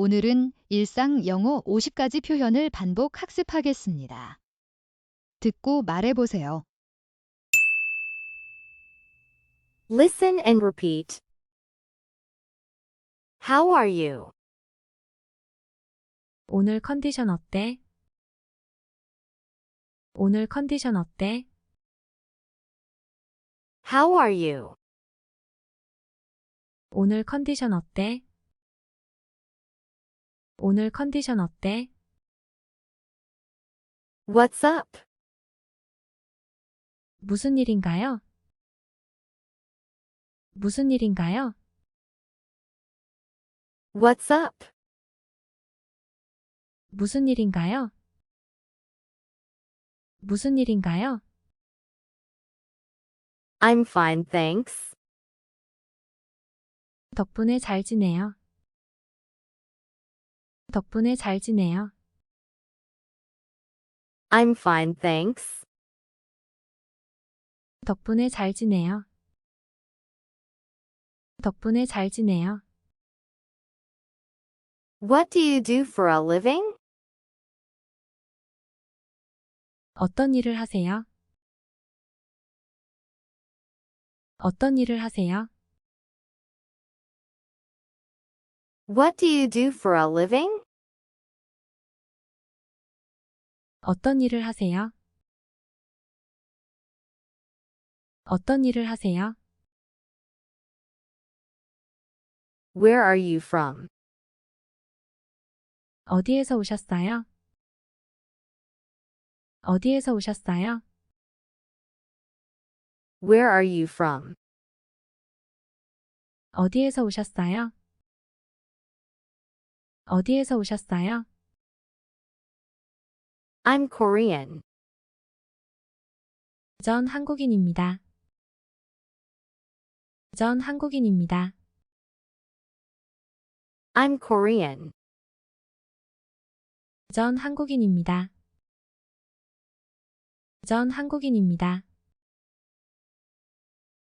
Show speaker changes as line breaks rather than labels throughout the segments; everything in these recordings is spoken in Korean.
오늘은 일상 영어 50가지 표현을 반복 학습하겠습니다. 듣고 말해보세요.
Listen and repeat. How are you?
오늘 컨디션 어때? 오늘 컨디션 어때?
How are you?
오늘 컨디션 어때? 오늘 컨디션 어때?
What's up?
무슨 일인가요? 무슨 일인가요?
What's up?
무슨 일인가요? 무슨 일인가요?
I'm fine, thanks.
덕분에 잘 지내요. 덕분에 잘 지내요.
I'm fine, thanks.
덕분에 잘 지내요. 덕분에 잘 지내요.
What do you do for a living?
어떤 일을 하세요? 어떤 일을 하세요?
What do you do for a living?
어떤 일을 하세요? 어떤 일을 하세요?
Where are you from?
어디에서 오셨어요? 어디에서 오셨어요?
Where are you from?
어디에서 오셨어요? 어디에서 오셨어요?
I'm Korean.
전 한국인입니다. 전 한국인입니다.
I'm Korean.
전 한국인입니다. 전 한국인입니다.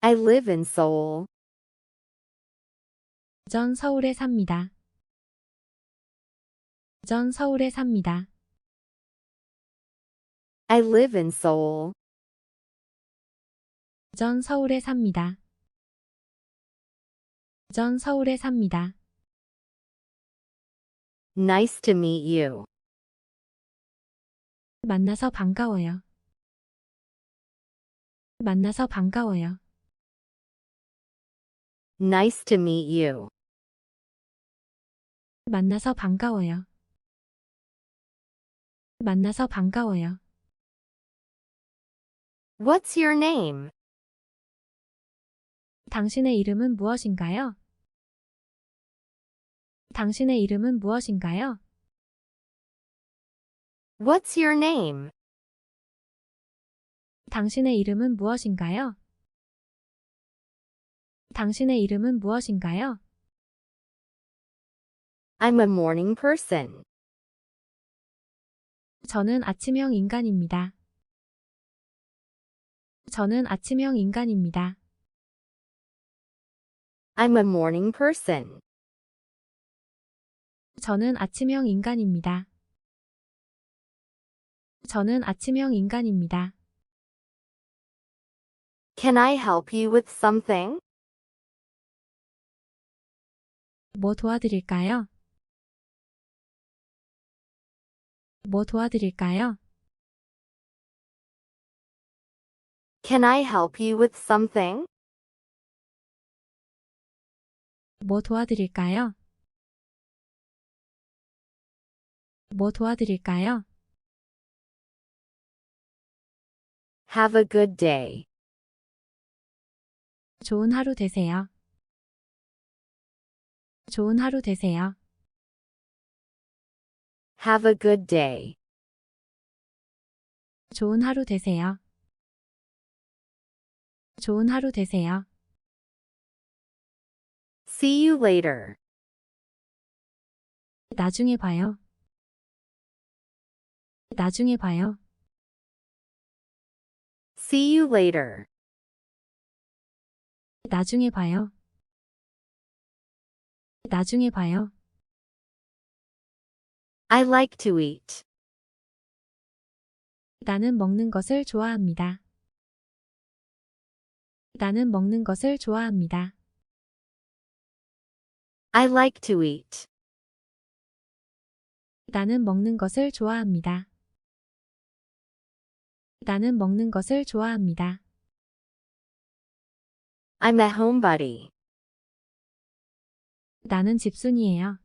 I live in Seoul.
전 서울에 삽니다. 전 서울에 삽니다.
I live in Seoul.
전 서울에 삽니다. 전 서울에 삽니다.
Nice to meet you.
만나서 반가워요. 만나서 반가워요.
Nice to meet you.
만나서 반가워요. 만나서 반가워요.
What's your name?
당신의 이름은 무엇인가요? 당신의 이름은 무엇인가요?
What's your name?
당신의 이름은 무엇인가요? 당신의 이름은 무엇인가요?
I'm a morning person.
저는 아침형 인간입니다. 저는 아침형 인간입니다.
I'm a morning person.
저는 아침형 인간입니다. 저는 아침형 인간입니다.
Can I help you with something?
뭐 도와드릴까요? 뭐 도와드릴까요?
Can I help you with something?
뭐 도와드릴까요? 뭐 도와드릴까요?
Have a good day.
좋은 하루 되세요. 좋은 하루 되세요.
Have a good day.
좋은 하루 되세요. 좋은 하루 되세요.
See you later.
나중에 봐요. 나중에 봐요.
See you later.
나중에 봐요. 나중에 봐요.
I like to eat.
나는 먹는 것을 좋아합니다. 나는 먹는 것을 좋아합니다.
I like to eat.
나는 먹는 것을 좋아합니다. 나는 먹는 것을 좋아합니다.
I'm a homebody.
나는 집순이에요.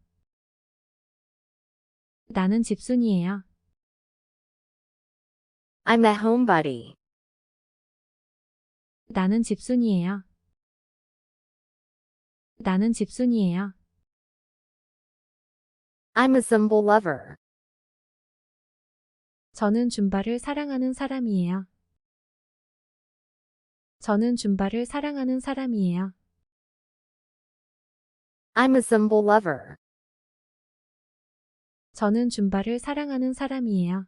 나는 집순이에요.
I'm a homebody.
나는 집순이에요. 나는 집순이에요.
I'm a cymbal lover.
저는 줌바를 사랑하는 사람이에요. 저는 줌바를 사랑하는 사람이에요.
I'm a cymbal lover.
저는 줌바를 사랑하는 사람이에요.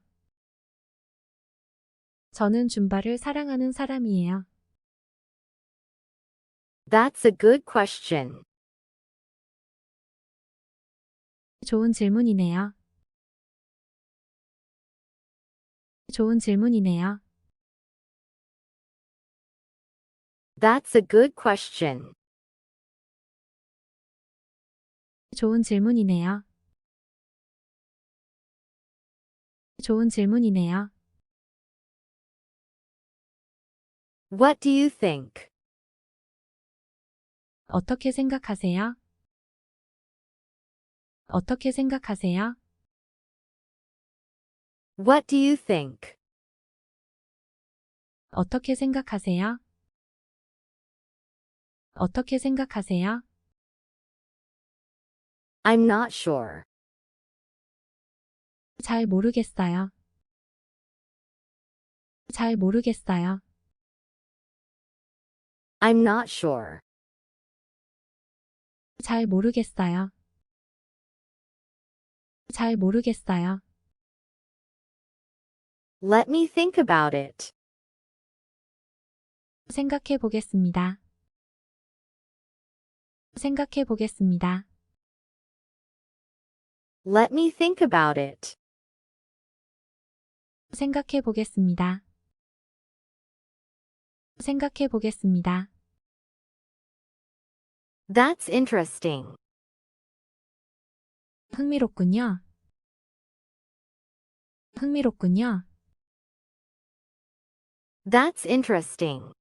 저는 줌바를 사랑하는 사람이에요.
That's a good question.
좋은 질문이네요. 좋은 질문이네요.
That's a good question.
좋은 질문이네요. 좋은 질문이네요.
What do you think?
어떻게 생각하세요? 어떻게 생각하세요?
What do you think?
어떻게 생각하세요? 어떻게 생각하세요?
I'm not sure.
잘 모르겠어요. 잘 모르겠어요.
I'm not sure.
잘 모르겠어요. 잘 모르겠어요.
Let me think about it.
생각해 보겠습니다. 생각해 보겠습니다.
Let me think about it.
생각해 보겠습니다. 생각해 보겠습니다.
That's interesting.
흥미롭군요. 흥미롭군요.
That's interesting.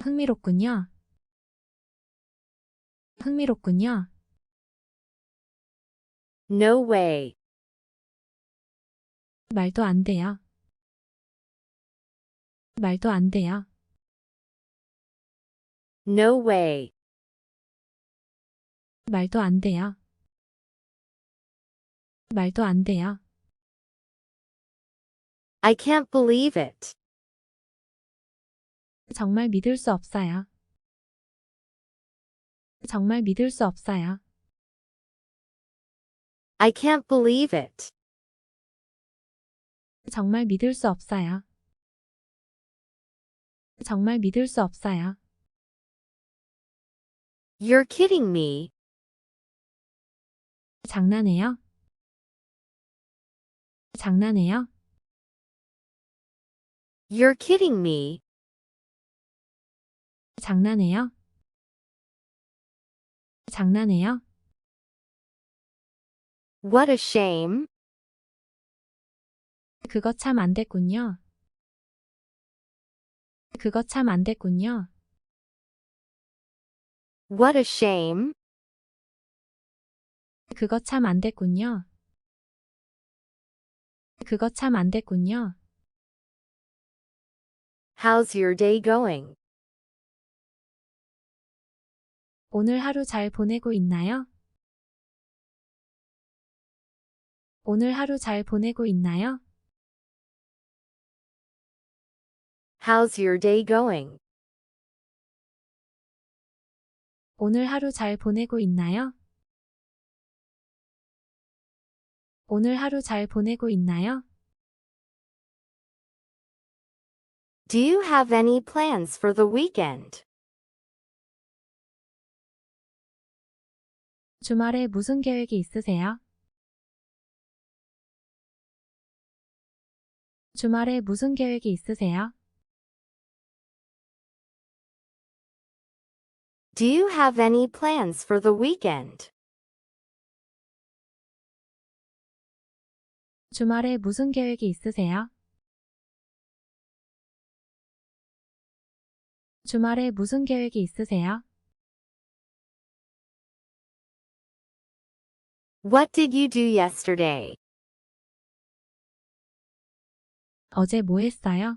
흥미롭군요. 흥미롭군요.
No way.
말도 안 돼요. 말도 안 돼요.
No way.
말도 안 돼요. 말도 안 돼요.
I can't believe it.
정말 믿을 수 없어요. 정말 믿을 수 없어요.
I can't believe it.
정말 믿을 수 없어요. 정말 믿을 수 없어요.
You're kidding me.
장난해요? 장난해요?
You're kidding me.
장난해요? 장난해요?
What a shame.
그거 참 안 됐군요. 그거 참 안 됐군요.
What a shame.
그거 참 안 됐군요. 그거 참 안 됐군요.
How's your day going?
오늘 하루 잘 보내고 있나요? 오늘 하루 잘 보내고 있나요?
How's your day going?
오늘 하루 잘 보내고 있나요? 오늘 하루 잘 보내고 있나요?
Do you have any plans for the weekend?
주말에 무슨 계획이 있으세요? 주말에 무슨 계획이 있으세요?
Do you have any plans for the weekend?
주말에 무슨 계획이 있으세요? 주말에 무슨 계획이 있으세요?
What did you do yesterday?
어제 뭐 했어요?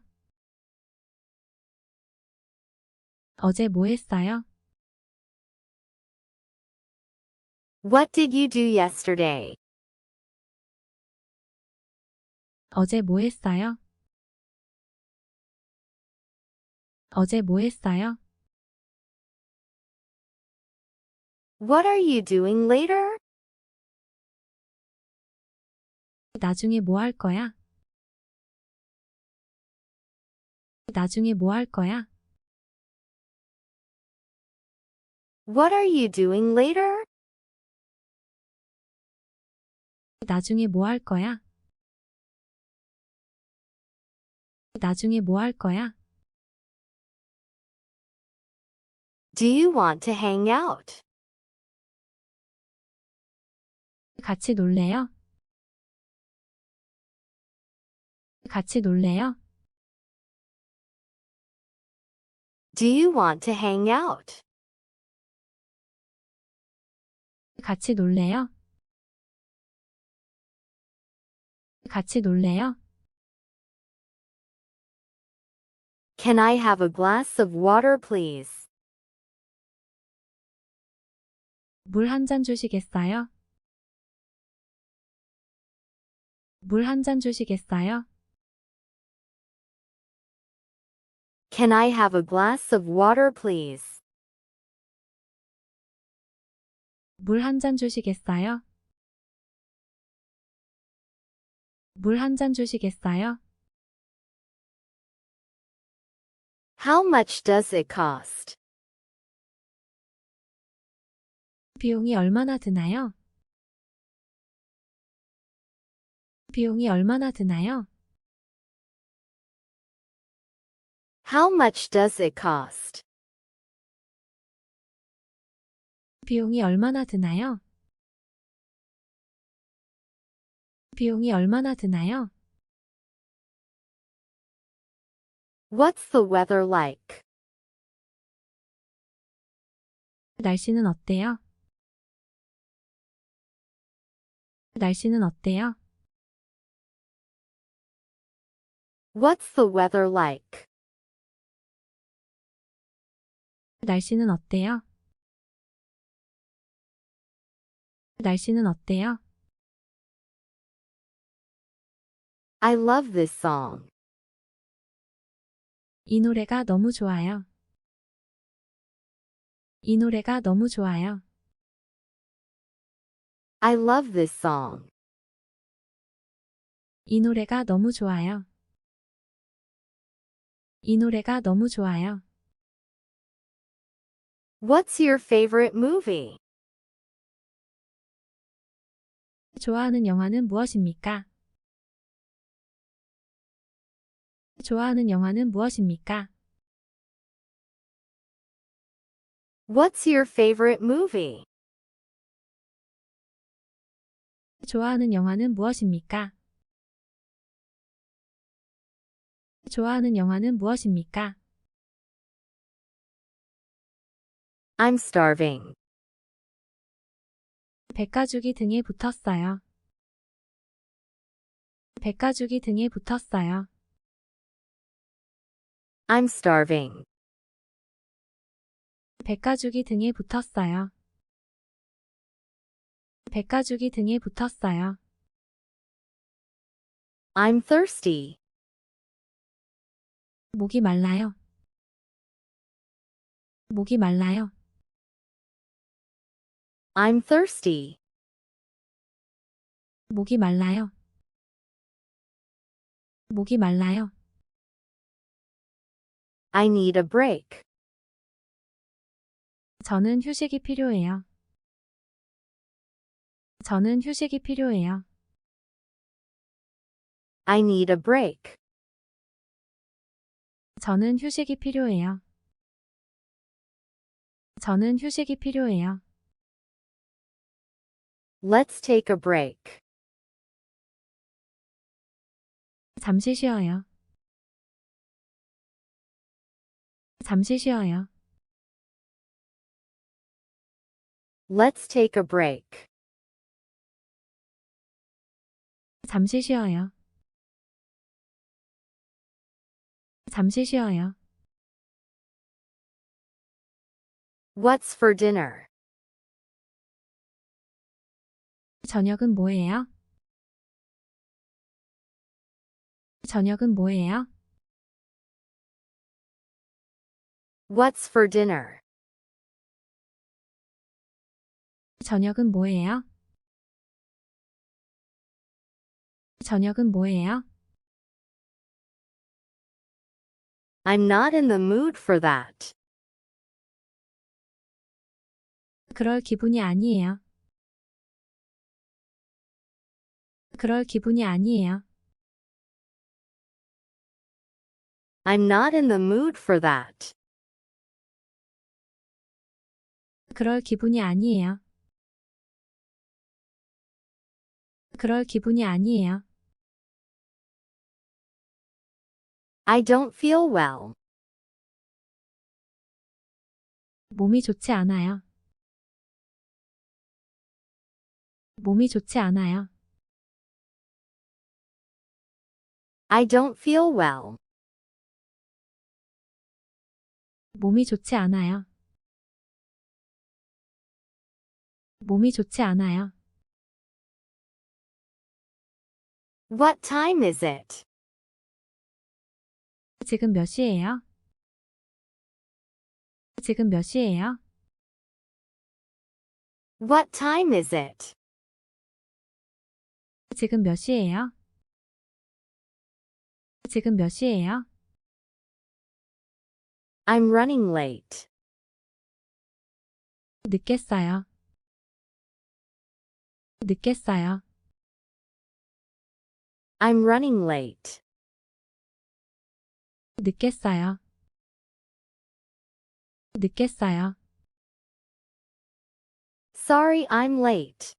어제 뭐 했어요?
What did you do yesterday?
어제 뭐 했어요? 어제 뭐 했어요?
What are you doing later?
나중에 뭐 할 거야? 나중에 뭐 할 거야?
What are you doing later?
나중에 뭐 할 거야? 나중에 뭐 할 거야?
Do you want to hang out?
같이 놀래요? 같이 놀래요?
Do you want to hang out?
같이 놀래요? 같이 놀래요?
Can I have a glass of water, please?
물 한 잔 주시겠어요? 물 한 잔 주시겠어요?
Can I have a glass of water, please?
물 한 잔 주시겠어요? 물 한 잔 주시겠어요?
How much does it cost?
비용이 얼마나 드나요? 비용이 얼마나 드나요?
How much does it cost?
비용이 얼마나 드나요? 비용이 얼마나 드나요?
What's the weather like?
날씨는 어때요? 날씨는 어때요?
What's the weather like?
날씨는 어때요? 날씨는 어때요?
I love this song.
이 노래가 너무 좋아요. 이 노래가 너무 좋아요.
I love this song.
이 노래가 너무 좋아요. 이 노래가 너무 좋아요.
What's your favorite movie?
좋아하는 영화는 무엇입니까? 좋아하는 영화는 무엇입니까?
What's your favorite movie?
좋아하는 영화는 무엇입니까? 좋아하는 영화는 무엇입니까?
I'm starving.
백가죽이 등에 붙었어요. 백가죽이 등에 붙었어요.
I'm starving.
백가죽이 등에 붙었어요. 백가죽이 등에 붙었어요.
I'm thirsty.
목이 말라요. 목이 말라요.
I'm thirsty.
목이 말라요. 목이 말라요.
I need a break.
저는 휴식이 필요해요. 저는 휴식이 필요해요.
I need a break.
저는 휴식이 필요해요. 저는 휴식이 필요해요.
Let's take a break.
잠시 쉬어요. 잠시 쉬어요.
Let's take a break.
잠시 쉬어요. 잠시 쉬어요.
What's for dinner?
저녁은 뭐예요? 저녁은 뭐예요?
What's for dinner?
저녁은 뭐예요? 저녁은 뭐예요?
I'm not in the mood for that.
그럴 기분이 아니에요. 그럴 기분이 아니에요.
I'm not in the mood for that.
그럴 기분이 아니에요. 그럴 기분이 아니에요.
I don't feel well.
몸이 좋지 않아요. 몸이 좋지 않아요.
I don't feel well.
몸이 좋지 않아요. 몸이 좋지 않아요.
What time is it?
지금 몇 시예요? 지금 몇 시예요?
What time is it?
지금 몇 시예요? 지금 몇 시예요?
I'm running late.
늦겠어요. 늦겠어요.
I'm running late.
늦겠어요. 늦겠어요.
Sorry I'm late.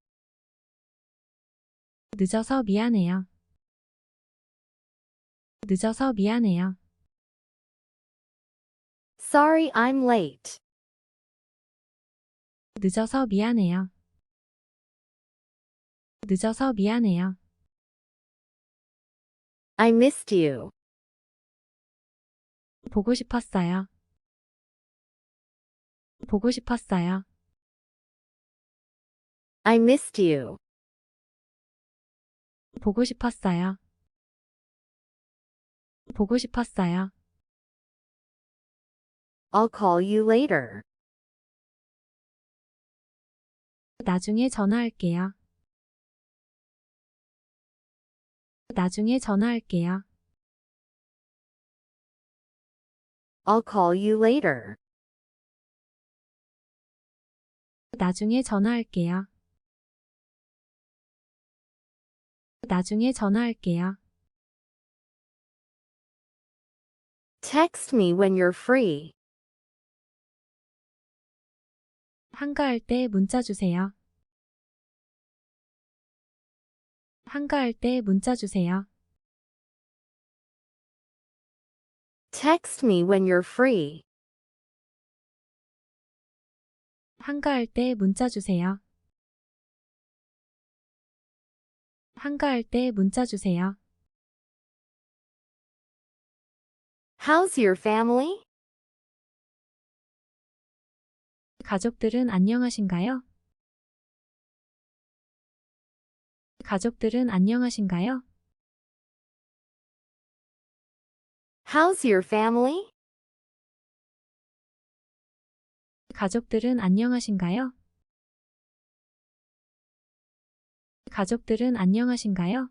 늦어서 미안해요. 늦어서 미안해요.
Sorry I'm late.
늦어서 미안해요. 늦어서 미안해요.
I missed you.
보고 싶었어요. 보고 싶었어요.
I missed you.
보고 싶었어요. 보고 싶었어요.
I'll call you later.
나중에 전화할게요. 나중에 전화할게요.
I'll call you later.
나중에 전화할게요. 나중에 전화할게요.
Text me when you're free.
한가할 때 문자 주세요. 한가할 때 문자 주세요.
Text me when you're free.
한가할 때 문자 주세요. 한가할 때 문자 주세요.
How's your family?
가족들은 안녕하신가요? 가족들은 안녕하신가요?
How's your family?
가족들은 안녕하신가요? 가족들은 안녕하신가요?